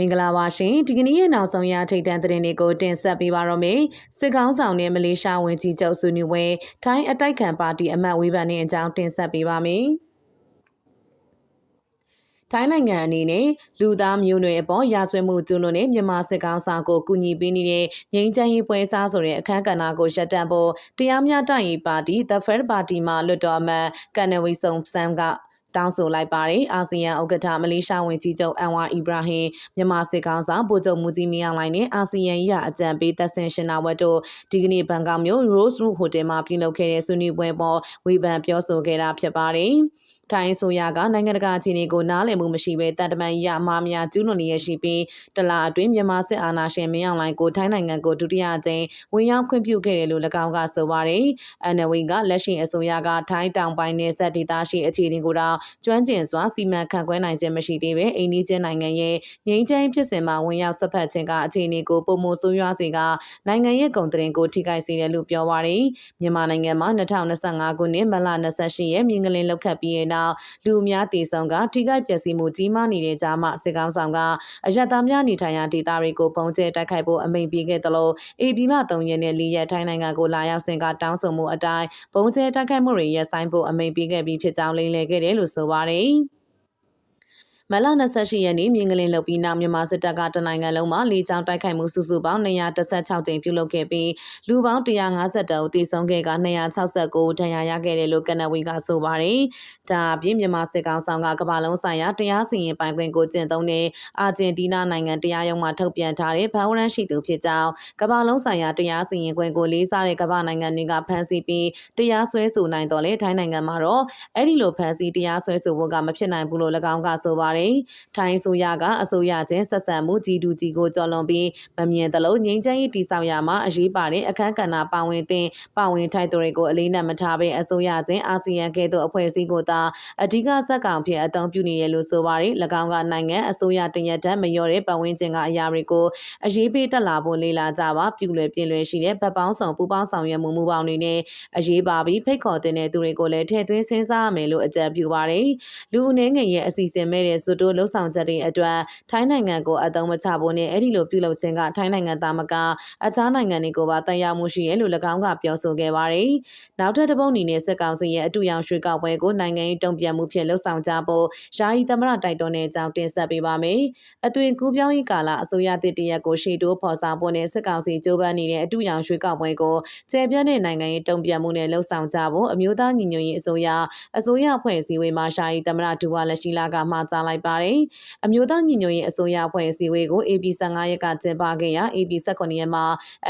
မင်္ဂလာပါရှင်ဒီကနေ့ရဲ့နောက်ဆုံးရထိတ်တန့်သတင်းတွေကိုတင်ဆက်ပေးပါတော့မယ်စစ်ကောင်းဆောင်နဲ့မလေးရှားဝန်ကြီးချုပ်ဆွေးနွေးပွဲထိုင်းအတိုက်ခံပါတီအမတ်ဝေဖန်နေအကြောင်းတင်ဆက်ပေးပါမယ်ထိုင်းနိုင်ငံအနေနဲ့လူသားမျိုးနွယ်အပေါ်ရာဇဝတ်မှုကျူးလွန်တဲ့မြန်မာစစ်ကောင်ဆောင်ကိုကူညီပေးနေတဲ့ငြိမ်းချမ်းရေးပွဲစားဆိုတဲ့အခမ်းကဏ္ဍကိုရပ်တန့်ဖို့တရားမျှတရေးပါတီ The Fair Party မှလွတ်တော်အမတ်ကန်နဝီဆုံဆမ်က တောင်းဆိုလိုက်ပါတယ်အာဆီယံဥက္ကဋ္ဌမလေးရှားဝန်ကြီးချုပ်အန်ဝါအီဘရာဟင်မြန်မာစစ်ကောင်ဆောင်ဗိုလ်ချုပ်မူကြီးမင်းအောင်လှိုင်နဲ့အာဆီယံရအကြံပေးသက်ဆင်ရှင်နာဝတ်တို့ဒီကနေ့ဘန်ကောက်မြို့ Rose Room Hotel မှာပြုလုပ်ခဲ့တဲ့ဆွေးနွေးပွဲပေါ်ဝေဖန်ပြောဆိုခဲ့တာဖြစ်ပါတယ်။ ထိုင်းဆိုရကနိုင်ငံတကာအခြေအနေကိုနားလည်မှုမရှိဘဲတန်တမန်ရအမှားများကျူးလွန်နေရရှိပြီးတလအတွင်းမြန်မာစစ်အာဏာရှင်မင်းအောင်လှိုင်ကိုထိုင်းနိုင်ငံကိုဒုတိယကြိမ်ဝင်ရောက်ခွင့်ပြုခဲ့တယ်လို့၎င်းကဆိုပါတယ်။ NWA ကလက်ရှိအစိုးရကထိုင်းတောင်ပိုင်းနယ်စပ်ဒေသရှိအခြေအနေကိုတော့ကျွမ်းကျင်စွာစီမံခန့်ခွဲနိုင်ခြင်းမရှိသေးပဲအိန္ဒိချင်းနိုင်ငံရဲ့ငြိမ်းချမ်းဖြစ်စဉ်မှာဝင်ရောက်ဆွတ်ဖက်ခြင်းကအခြေအနေကိုပုံမှုဆိုးရွားစေကနိုင်ငံရဲ့ကုန်တင်ကိုထိခိုက်စေတယ်လို့ပြောပါတယ်။မြန်မာနိုင်ငံမှာ2025ခုနှစ်မလ28ရက်မြင်းကလင်းလောက်ခတ်ပြီးတဲ့နောက်လူအများတည်ဆုံကထိခိုက်ပျက်စီးမှုကြီးမားနေတဲ့ကြားမှာစစ်ကောင်ဆောင်ကအယက်သားများနေထိုင်ရာဒေသတွေကိုပုံကျဲတိုက်ခိုက်ဖို့အမိန့်ပေးခဲ့သလိုအေပီလ3ရက်နဲ့၄ရက်ထိုင်းနိုင်ငံကိုလာရောက်စင်ကတောင်းဆိုမှုအတိုင်းပုံကျဲတိုက်ခိုက်မှုတွေရပ်ဆိုင်းဖို့အမိန့်ပေးခဲ့ပြီးဖြစ်ကြောင်းလိမ်လည်ခဲ့တယ်လို့ဆိုပါတယ်။ မလ28ရက်နေ့မြင်းကလင်းလုပ်ပြီးနောက်မြန်မာစစ်တပ်ကတနိုင်ငံလုံးမှာလေကြောင်းတိုက်ခိုက်မှုစုစုပေါင်း216ကြိမ်ပြုလုပ်ခဲ့ပြီးလူပေါင်း150တောင်တည်ဆုံခဲ့က269ဒဏ်ရာရခဲ့တယ်လို့ကနဝီကဆိုပါတယ်။ဒါအပြင်မြန်မာစစ်ကောင်ဆောင်ကကမ္ဘာလုံးဆိုင်ရာတရားစီရင်ပိုင်ခွင့်ကိုကျင့်သုံးတဲ့အာဂျင်တီးနားနိုင်ငံတရားရုံးမှထုတ်ပြန်ထားတဲ့ဗန်ဝရန်ရှိသူဖြစ်ကြောင်းကမ္ဘာလုံးဆိုင်ရာတရားစီရင်ခွင့်ကိုလေးစားတဲ့ကမ္ဘာနိုင်ငံတွေကဖမ်းဆီးပြီးတရားစွဲဆိုနိုင်တော်လေထိုင်းနိုင်ငံမှာတော့အဲ့ဒီလိုဖမ်းဆီးတရားစွဲဆိုဖို့ကမဖြစ်နိုင်ဘူးလို့၎င်းကဆိုပါတယ်ပါတယ်။ထိုင်းဆိုရကအစိုးရချင်းဆက်ဆံမှုကြီးတူကြီးကိုကြော်လွန်ပြီးမမြင်သလိုငြိမ်းချမ်းရေးတည်ဆောက်ရမှာအရေးပါတဲ့အခမ်းကဏ္ဍပါဝင်တဲ့ပါဝင်ထိုက်သူတွေကိုအလေးနက်မထားဘဲအစိုးရချင်းအာဆီယံကဲ့သို့အဖွဲ့အစည်းကိုသာအဓိကဇက်ကောင်ဖြစ်အသုံးပြုနေရလို့ဆိုပါတယ်။၎င်းကနိုင်ငံအစိုးရတရက်တည်းမလျော်တဲ့ပတ်ဝန်းကျင်ကအရာတွေကိုအရေးပေးတက်လာဖို့လေ့လာကြပါပြုလွယ်ပြင်လွယ်ရှိတဲ့ဗတ်ပေါင်းဆောင်ပူပေါင်းဆောင်ရွက်မှုမှုပေါင်းတွေနဲ့အရေးပါပြီးဖိတ်ခေါ်တဲ့သူတွေကိုလည်းထည့်သွင်းစဉ်းစားရမယ်လို့အကြံပြုပါတယ်။လူအနေငယ်ရဲ့အစီအစဉ်မဲ့တဲ့ဇွတ်တိုးလှုပ်ဆောင်ချက်တွေအတွက်ထိုင်းနိုင်ငံကိုအသုံးမချဖို့နဲ့အဲ့ဒီလိုပြုလုပ်ခြင်းကထိုင်းနိုင်ငံသားမကအခြားနိုင်ငံတွေကိုပါတန်ရာမှုရှိရလို့၎င်းကပြောဆိုခဲ့ပါတယ်။နောက်ထပ်တစ်ပုတ်အနေနဲ့စစ်ကောင်စီရဲ့အတူရောင်ရွှေကောက်ပွဲကိုနိုင်ငံရေးတုံ့ပြန်မှုဖြင့်လှုပ်ဆောင်ကြဖို့ယာယီသမရတိုက်တွန်းတဲ့အကြောင်းတင်ဆက်ပေးပါမယ်။အသွင်ကူးပြောင်းရေးကာလအစိုးရတစ်တရက်ကိုရှေ့တိုးဖော်ဆောင်ဖို့နဲ့စစ်ကောင်စီကြိုးပမ်းနေတဲ့အတူရောင်ရွှေကောက်ပွဲကိုကျေပြန့်တဲ့နိုင်ငံရေးတုံ့ပြန်မှုနဲ့လှုပ်ဆောင်ကြဖို့အမျိုးသားညီညွတ်ရေးအစိုးရအစိုးရအဖွဲ့အစည်းဝေးမှာယာယီသမရဒူဝါလက်ရှိလာကမှာကြားလိုက်ပါတယ်။အမျိုးသားညီညွတ်ရေးအစိုးရအဖွဲ့အစည်းအဝေးကို AP 15ရက်ကကျင်းပခဲ့ရာ AP 19ရက်မှာ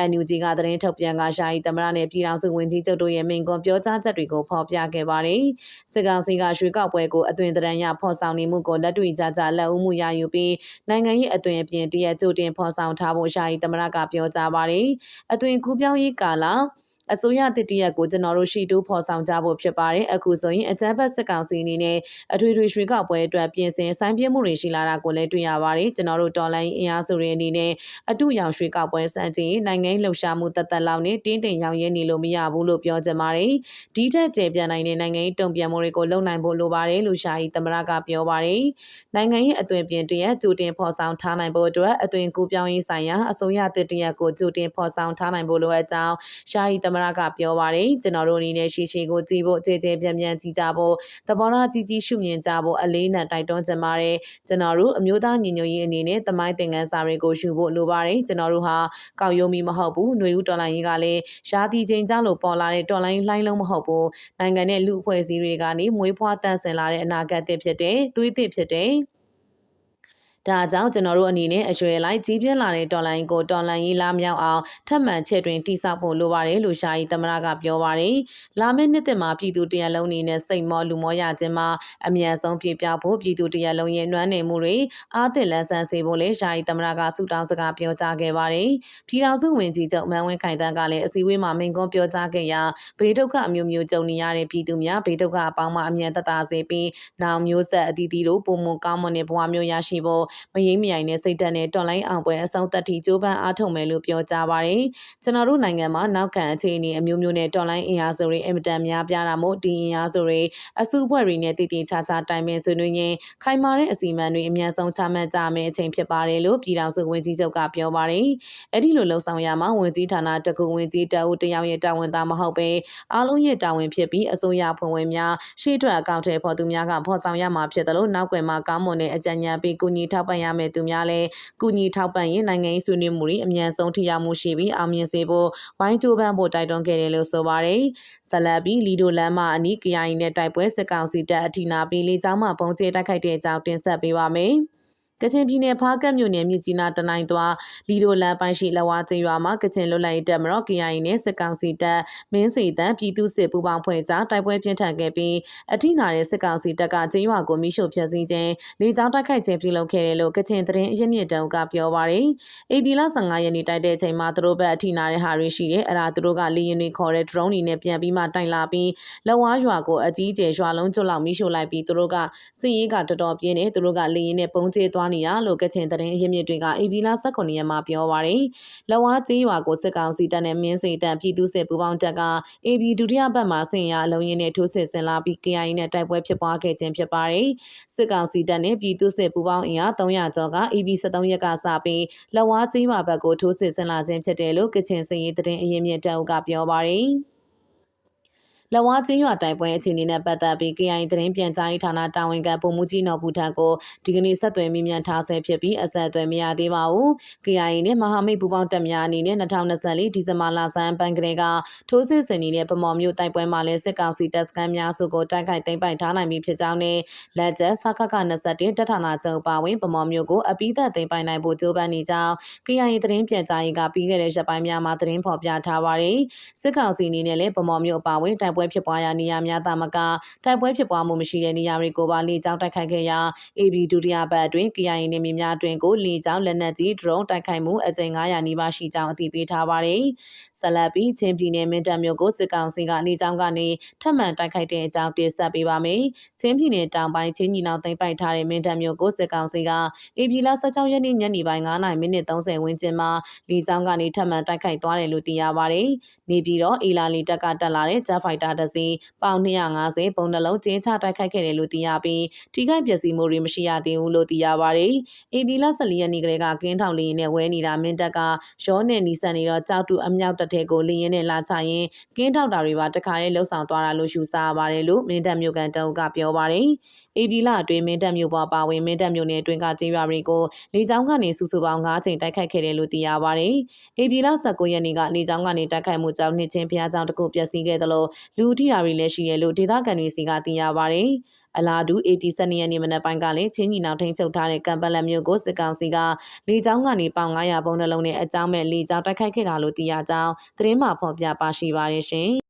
NUG ကသတင်းထုတ်ပြန်ကရှာယီသမရနဲ့ပြည်ထောင်စုဝန်ကြီးချုပ်တို့ရဲ့မိန့်ခွန်းပြောကြားချက်တွေကိုဖော်ပြခဲ့ပါတယ်။စစ်ကောင်စီကရွှေကောက်ပွဲကိုအသွင်တရံရဖော်ဆောင်နေမှုကိုလက်တွေ့ကြကြလက်ဦးမှုရယူပြီးနိုင်ငံရေးအသွင်အပြင်တရကြိုတင်ဖော်ဆောင်ထားဖို့ရှာယီသမရကပြောကြားပါတယ်။အသွင်ကူးပြောင်းရေးကာလ အစိုးရတစ်တရက်ကိုကျွန်တော်တို့ရှိတိုးဖော်ဆောင်ကြဖို့ဖြစ်ပါတယ်အခုဆိုရင်အကြမ်းဖက်စစ်ကောင်စီအနေနဲ့အထွေထွေရွှေကောက်ပွဲအတွက်ပြင်ဆင်ဆိုင်ပြမှုတွေရှိလာတာကိုလည်းတွေ့ရပါတယ်ကျွန်တော်တို့တော်လိုင်းအင်အားစုတွေအနေနဲ့အတူရောင်ရွှေကောက်ပွဲစံချိန်နိုင်ငံလှုပ်ရှားမှုတသက်လောက်နဲ့တင်းတင်ရောင်ရဲနေလို့မရဘူးလို့ပြောကြပါတယ်ဒီထက်ကျေပြန့်နိုင်တဲ့နိုင်ငံရေးတုံ့ပြန်မှုတွေကိုလုပ်နိုင်ဖို့လိုပါတယ်လို့ရှာယီသမရကပြောပါတယ်နိုင်ငံရေးအသွင်ပြင်တရက်ကြိုတင်ဖော်ဆောင်ထားနိုင်ဖို့အတွက်အသွင်ကူးပြောင်းရေးဆိုင်ရာအစိုးရတစ်တရက်ကိုကြိုတင်ဖော်ဆောင်ထားနိုင်ဖို့လိုအပ်ကြောင်းရှာယီသမရကပြောပါတယ်ကျွန်တော်တို့အနေနဲ့ရှေ့ရှေ့ကိုကြည့်ဖို့ကြည်ကြဲပြန်ပြန်ကြည့်ကြဖို့သဘောထားကြီးကြီးရှုမြင်ကြဖို့အလေးနက်တိုက်တွန်းချင်ပါတယ်ကျွန်တော်တို့အမျိုးသားညီညွတ်ရေးအနေနဲ့တမိုင်းသင်ခန်းစာတွေကိုရှုဖို့လိုပါတယ်ကျွန်တော်တို့ဟာကောက်ရုံမီမဟုတ်ဘူးຫນွေဦးတော်လိုင်းရေးကလည်းရှားတီချိန်ကြလို့ပေါ်လာတဲ့တော်လိုင်းလှိုင်းလုံးမဟုတ်ဘူးနိုင်ငံနဲ့လူအဖွဲ့အစည်းတွေကနေမွေးဖွားတန့်စင်လာတဲ့အနာဂတ်သစ်ဖြစ်တဲ့သွေးသစ်ဖြစ်တဲ့ ဒါကြောင့်ကျွန်တော်တို့အနေနဲ့အရွယ်လိုက်ကြီးပြင်းလာတဲ့တော်လိုင်းကိုတော်လိုင်းရေးလာမြောက်အောင်ထပ်မံချဲ့တွင်တိစောက်ဖို့လိုပါတယ်လို့ရှာယီသမရကပြောပါတယ်။လာမယ့်နှစ်သစ်မှာပြည်သူတရလုံးအနေနဲ့စိတ်မောလူမောရခြင်းမှာအမြန်ဆုံးပြပြဖို့ပြည်သူတရလုံးရဲ့နှွမ်းနေမှုတွေအားသစ်လန်းဆန်းစေဖို့လည်းရှာယီသမရကဆုတောင်းစကားပြောကြားခဲ့ပါတယ်။ပြည်ထောင်စုဝန်ကြီးချုပ်မန်ဝင်းခိုင်တန်းကလည်းအစည်းအဝေးမှာမိန့်ခွန်းပြောကြားခဲ့ရာဘေးဒုက္ခအမျိုးမျိုးကြုံနေရတဲ့ပြည်သူများဘေးဒုက္ခအပေါင်းမှအမြန်သက်သာစေပြီးနောင်မျိုးဆက်အသီးသီးတို့ပုံမကောင်းမွန်တဲ့ဘဝမျိုးရရှိဖို့မယိမ့်မယိုင်တဲ့စိတ်ဓာတ်နဲ့တော်လိုင်းအောင်ပွဲအဆုံးသတ်ထိကြိုးပမ်းအားထုတ်မယ်လို့ပြောကြားပါတယ်။ကျွန်တော်တို့နိုင်ငံမှာနောက်ခံအခြေအနေအမျိုးမျိုးနဲ့တော်လိုင်းအင်အားစုတွေအင်မတန်များပြားတာမို့ဒီအင်အားစုတွေအစုအဖွဲ့တွေနဲ့တည်တည်ချာချာတိုင်ပင်ဆွေးနွေးရင်းခိုင်မာတဲ့အစီအမံတွေအများဆုံးချမှတ်ကြမယ့်အချိန်ဖြစ်ပါတယ်လို့ပြည်ထောင်စုဝန်ကြီးချုပ်ကပြောပါတယ်။အဲ့ဒီလိုလှုံ့ဆော်ရမှာဝန်ကြီးဌာနတကူဝန်ကြီးတအုပ်တယောက်ရဲ့တာဝန်သားမဟုတ်ပဲအားလုံးရဲ့တာဝန်ဖြစ်ပြီးအစိုးရဖွဲ့ဝင်များရှေ့ထွက်အကောင့်ထဲပေါ်သူများကဖော်ဆောင်ရမှာဖြစ်တယ်လို့နောက်ွယ်မှာကောင်းမွန်တဲ့အကြံဉာဏ်ပေးကူညီထောက်ပံ့ရမယ့်သူများလည်းကူညီထောက်ပံ့ရင်နိုင်ငံရေးဆွေးနွေးမှုတွေအမြန်ဆုံးထိရောက်မှုရှိပြီးအောင်မြင်စေဖို့ဝိုင်းကြိုးပမ်းဖို့တိုက်တွန်းခဲ့တယ်လို့ဆိုပါတယ်။ဇလတ်ပြီးလီဒိုလမ်းမအနီး KIA နဲ့တိုက်ပွဲစစ်ကောင်စီတပ်အထိနာပြီးလေကြောင်းမှပုံကျဲတိုက်ခိုက်တဲ့အကြောင်းတင်ဆက်ပေးပါမယ်။ ကချင်ပြည်နယ်ဖားကတ်မြို့နယ်မြစ်ကြီးနားတနိုင်းသွားလီဒိုလန်ပိုင်းရှိလဝါကျင်းရွာမှာကချင်လွတ်လပ်ရေးတပ်မတော် KIA နဲ့စစ်ကောင်စီတပ်မင်းစီတန်းပြည်သူစစ်ပူးပေါင်းဖွဲ့ကြားတိုက်ပွဲပြင်းထန်ခဲ့ပြီးအထိနာတဲ့စစ်ကောင်စီတပ်ကကျင်းရွာကိုမိရှို့ဖျက်ဆီးခြင်းလေကြောင်းတိုက်ခိုက်ခြင်းပြုလုပ်ခဲ့တယ်လို့ကချင်သတင်းအရင်းမြစ်တုံးကပြောပါရယ်။ AB လ15ရက်နေ့တိုက်တဲ့အချိန်မှာသူတို့ဘက်အထိနာတဲ့ဟာတွေရှိတယ်အဲ့ဒါသူတို့ကလေရင်တွေခေါ်တဲ့ drone တွေနဲ့ပြန်ပြီးမှတိုင်လာပြီးလဝါရွာကိုအကြီးကျယ်ရွာလုံးကျွတ်လောက်မိရှို့လိုက်ပြီးသူတို့ကစစ်ရေးကတော်တော်ပြင်းတယ်သူတို့ကလေရင်နဲ့ပုံကျဲသွားနေရလို့ကချင်သတင်းအရင်းမြစ်တွေက AB လ18ရက်မှာပြောပါရယ်လဝါကျေးရွာကိုစစ်ကောင်စီတပ်နဲ့မင်းစီတပ်ပြည်သူစစ်ပူးပေါင်းတပ်က AB ဒုတိယဘက်မှာဆင်ရအလုံးရင်းနဲ့ထိုးစစ်ဆင်လာပြီး KIA နဲ့တိုက်ပွဲဖြစ်ပွားခဲ့ခြင်းဖြစ်ပါတယ်စစ်ကောင်စီတပ်နဲ့ပြည်သူစစ်ပူးပေါင်းအင်အား300ကျော်က AB 73ရက်ကစပြီးလဝါကျေးရွာဘက်ကိုထိုးစစ်ဆင်လာခြင်းဖြစ်တယ်လို့ကချင်စစ်ရေးသတင်းအရင်းမြစ်တအုပ်ကပြောပါရယ် လဝါချင်းရွာတိုက်ပွဲအခြေအနေနဲ့ပတ်သက်ပြီး KIA သတင်းပြန်ကြားရေးဌာနတာဝန်ခံပုံမှုကြီးနော်ဘူထံကိုဒီကနေ့ဆက်သွယ်မိမြန်ထားဆဲဖြစ်ပြီးအဆက်အသွယ်မရသေးပါဘူး။ KIA နဲ့မဟာမိတ်ပူးပေါင်းတပ်များအနေနဲ့2024ဒီဇင်ဘာလဆန်းပိုင်းကလေးကထိုးစစ်ဆင်နေတဲ့ဗမော်မြို့တိုက်ပွဲမှာလည်းစစ်ကောင်စီတပ်စခန်းများစုကိုတိုက်ခိုက်သိမ်းပိုက်ထားနိုင်ပြီဖြစ်ကြောင်းနဲ့လက်ကျစခခ21တပ်ဌာနချုပ်ပါဝင်ဗမော်မြို့ကိုအပိသက်သိမ်းပိုက်နိုင်ဖို့ကြိုးပမ်းနေကြောင်း KIA သတင်းပြန်ကြားရေးကပြီးခဲ့တဲ့ရက်ပိုင်းများမှာသတင်းဖော်ပြထားပါတယ်။စစ်ကောင်စီအနေနဲ့လည်းဗမော်မြို့အပါဝင်တိုက်ပွဲဖြစ်ပွားရာနေရာများသာမကတိုက်ပွဲဖြစ်ပွားမှုမရှိတဲ့နေရာတွေကိုပါလေကြောင်းတိုက်ခိုက်ခဲ့ရာ AB ဒုတိယပတ်အတွင်း KIA နေမြေများအတွင်းကိုလေကြောင်းလက်နက်ကြီး drone တိုက်ခိုက်မှုအကြိမ်900နီးပါးရှိကြောင်းအသိပေးထားပါတယ်။ဆက်လက်ပြီးချင်းပြည်နယ်မင်းတပ်မြို့ကိုစစ်ကောင်စီကနေကြောင်းကနေထပ်မံတိုက်ခိုက်တဲ့အကြောင်းတင်ဆက်ပေးပါမယ်။ချင်းပြည်နယ်တောင်ပိုင်းချင်းညီနောင်သိမ်းပိုက်ထားတဲ့မင်းတပ်မြို့ကိုစစ်ကောင်စီက AB လ16ရက်နေ့ညနေပိုင်း9:30မိနစ်30ဝန်းကျင်မှာလေကြောင်းကနေထပ်မံတိုက်ခိုက်သွားတယ်လို့သိရပါတယ်။နေပြည်တော်အီလာလီတပ်ကတက်လာတဲ့ Jet Fighter တစ်စီးပေါင်250ပုံနှလုံးကျင်းချတိုက်ခိုက်ခဲ့တယ်လို့သိရပြီးထိခိုက်ပျက်စီးမှုတွေမရှိရသေးဘူးလို့သိရပါတယ်။ AB လ14ရက်နေ့ကလေးကကင်းထောင်လေရင်နဲ့ဝဲနေတာမင်းတက်ကရောနဲ့နီဆန်နေတော့ကြောက်တူအမြောက်တက်တဲ့ကိုလေရင်နဲ့လာချရင်ကင်းထောက်တာတွေပါတခါလေးလှုပ်ဆောင်သွားတာလို့ယူဆရပါတယ်လို့မင်းတက်မြို့ကန်တုံးကပြောပါတယ်။ AB လအတွင်းမင်းတက်မြို့ပေါ်ပါဝင်မင်းတက်မြို့နယ်အတွင်းကကျေးရွာတွေကိုလေကြောင်းကနေစုစုပေါင်း9ချိန်တိုက်ခိုက်ခဲ့တယ်လို့သိရပါတယ်။ AB လ19ရက်နေ့ကလေကြောင်းကနေတိုက်ခိုက်မှုကြောင့်နှစ်ချင်းဖျားကြောင်တကူပျက်စီးခဲ့သလိုလူထိတာတွေလည်းရှိတယ်လို့ဒေသခံတွေစီကသိရပါတယ်။အလားတူ AP 12ရက်နေ့မနက်ပိုင်းကလည်းချင်းညီနောင်ထိန်ချုပ်ထားတဲ့ကံပလက်မြို့ကိုစစ်ကောင်စီကလေကြောင်းကနေပေါင်900ပုံနှလုံးနဲ့အကြောင်းမဲ့လေကြောင်းတိုက်ခိုက်ခဲ့တာလို့သိရကြောင်းသတင်းမှဖော်ပြပါရှိပါရရှင်။